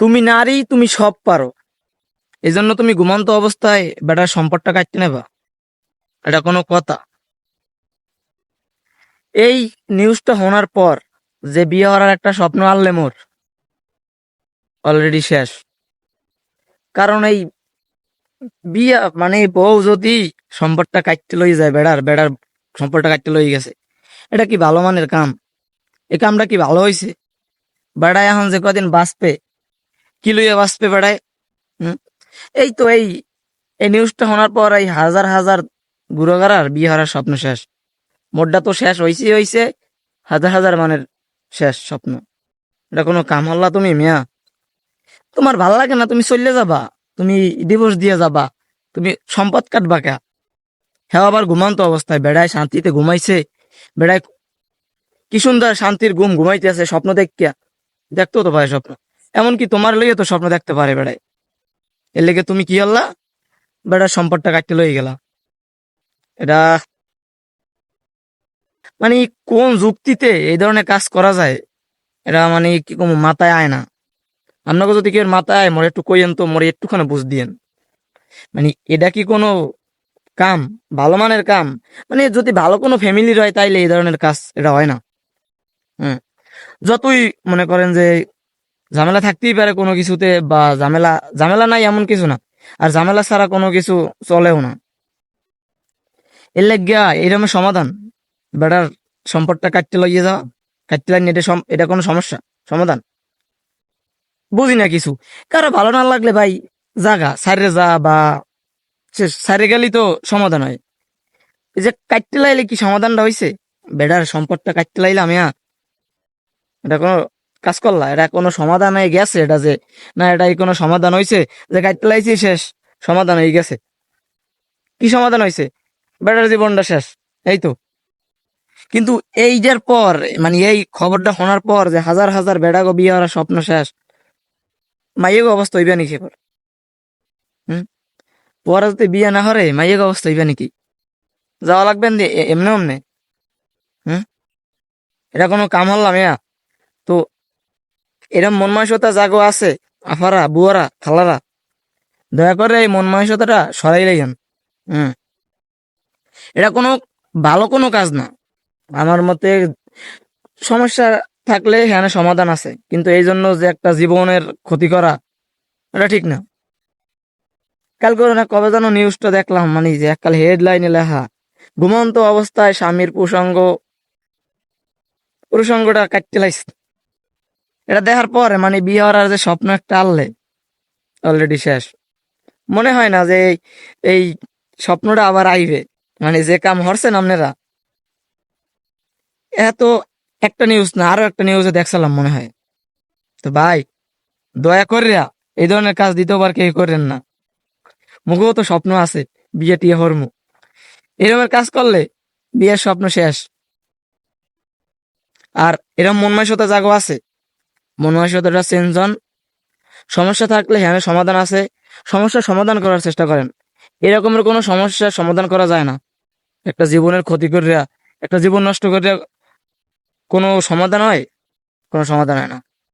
তুমি নারী, তুমি সব পারো। এই জন্য তুমি ঘুমন্ত অবস্থায় বেটার সম্পদটা কাটতে নেবা। এটা কোনো কথা। এই নিউজটা শোনার পর যে বিয়ে হওয়ার একটা স্বপ্ন আনলে মোর। অলরেডি শেষ। কারণ এই বিয়া মানে বউ যদি সম্পদটা কাটতে লই যায় বেড়ার বেড়ার সম্পদটা কাটতে লই গেছে, এটা কি ভালো মানের কাম? এই কামটা কি ভালো হয়েছে বেড়ায় এখন যে কদিন বাঁচবে কি লইয়া বাঁচবে বেড়ায়? এই তো এই এই নিউজটা শোনার পর এই হাজার হাজার গুরুগারার বিয়ে হারার স্বপ্ন শেষ। মোটটা তো শেষ হয়েছে হয়েছে হাজার হাজার মানের শেষ স্বপ্ন। এটা কোনো কাম হল্লা তুমি, মিয়া? তোমার ভালো লাগে না, তুমি চলে যাবা। তুমি ডিভোর্স দিয়ে যাবা। তুমি সম্পদ কাটবা কে? হ্যাঁ আবার ঘুমান্ত অবস্থায়, বেড়ায় শান্তিতে ঘুমাইছে। বেড়ায় কি সুন্দর শান্তির ঘুম ঘুমাইতে আছে স্বপ্ন দেখিয়া। দেখতো তো ভাই স্বপ্ন। এমনকি তোমার লেগে তো স্বপ্ন দেখতে পারে বেড়ায়। এর লেগে তুমি কি আল্লাহ? বেড়ার সম্পদটা কাটতে লই গেলা। এটা মানে কোন যুক্তিতে এই ধরনের কাজ করা যায়, এটা মানে কি কম, মাথায় আয় না। আপনাকে যদি কেউ মাথায় আয়, মরে একটু কইয়েন তো, মরে একটুখানি বুঝ দিয়েন। মানে এটা কি কোনো কাম, ভালো মানের কাম? মানে যদি ভালো কোনো ফ্যামিলির হয়, তাইলে এই ধরনের কাজ, এটা হয় না। হুম। যতই মনে করেন যে ঝামেলা থাকতেই পারে কোনো কিছুতে বা ঝামেলা ঝামেলা নাই এমন কিছু না। আর ঝামেলা ছাড়া কোনো কিছু চলেও না। এর লাগিয়া এরকম সমাধান। বেটার সম্পদটা কাটতে লইয়ে যাওয়া, কাটতে লাইন এটা এটা কোনো সমস্যা, সমাধান। বুঝি না কিছু। কারও ভালো না লাগলে ভাই জাগা সাইরে যা বা সাইরে গেলেই তো সমাধান হয়। এই যে কাটতে লাইলে কি সমাধানটা হয়েছে বেটার সম্পদটা কাটতে লাইলে আমি এটা কোনো কাজ করলা? এটা কোনো সমাধান হয়ে গেছে? এটা যে, না, এটাই কোনো সমাধান হয়েছে যে কাটতে লাইছি, শেষ। সমাধান হয়ে গেছে। কি সমাধান হয়েছে বেটার জীবনটা শেষ। এই তো। কিন্তু এইটার পর মানে এই খবরটা শোনার পর যে হাজার হাজার বেড়াগো বিয়ে হওয়ার স্বপ্ন শেষ মাইয়েগো অবস্থা হইবে নাকি এবার? হুম? পরে যদি বিয়ে না হরে মাইয়েগো অবস্থা হইবে নাকি? যাওয়া লাগবেন এমনে এমনে? হুম? এটা কোনো কাম হল্লাম ইয়া তো এরম মন মানসিকতা জাগো আছে, আফারা, বুয়ারা, খালারা। দয়া করে এই মন মানসিকতাটা সরাই লাগেন। হুম। এটা কোনো ভালো কোনো কাজ না। আমার মতে সমস্যা থাকলে এখানে সমাধান আছে। কিন্তু এই জন্য যে একটা জীবনের ক্ষতি করা, এটা ঠিক না। কালকে না কবে যেন নিউজটা দেখলাম মানে যে এককাল হেডলাইনে লেখা, ঘুমন্ত অবস্থায় স্বামীর প্রসঙ্গ, প্রসঙ্গটা কাটতে লাগছে। এটা দেখার পরে মানে বিয়ে হওয়ার যে স্বপ্ন একটা আনলে অলরেডি শেষ। মনে হয় না যে এই- স্বপ্নটা আবার আইবে। মানে যে কাম হরছেন আপনারা। এত একটা নিউজ না, আরও একটা নিউজে দেখছিলাম মনে হয়। তো ভাই, দয়া করিয়া এই ধরনের কাজ দ্বিতীয়বার কেউ করেন না। মুখেও তো স্বপ্ন আছে, বিয়ে টিয়ে হরমু। এরকমের কাজ করলে বিয়ের স্বপ্ন শেষ। আর এরকম মনমানসিকতা জাগো আছে মনমানসিকতাটা চেঞ্জ চেঞ্জন সমস্যা থাকলে হ্যাঁ সমাধান আছে। সমস্যার সমাধান করার চেষ্টা করেন। এরকমের কোনো সমস্যার সমাধান করা যায় না। একটা জীবনের ক্ষতি করিয়া, একটা জীবন নষ্ট করিয়া কোনো সমাধান হয়? কোনো সমাধান হয় না।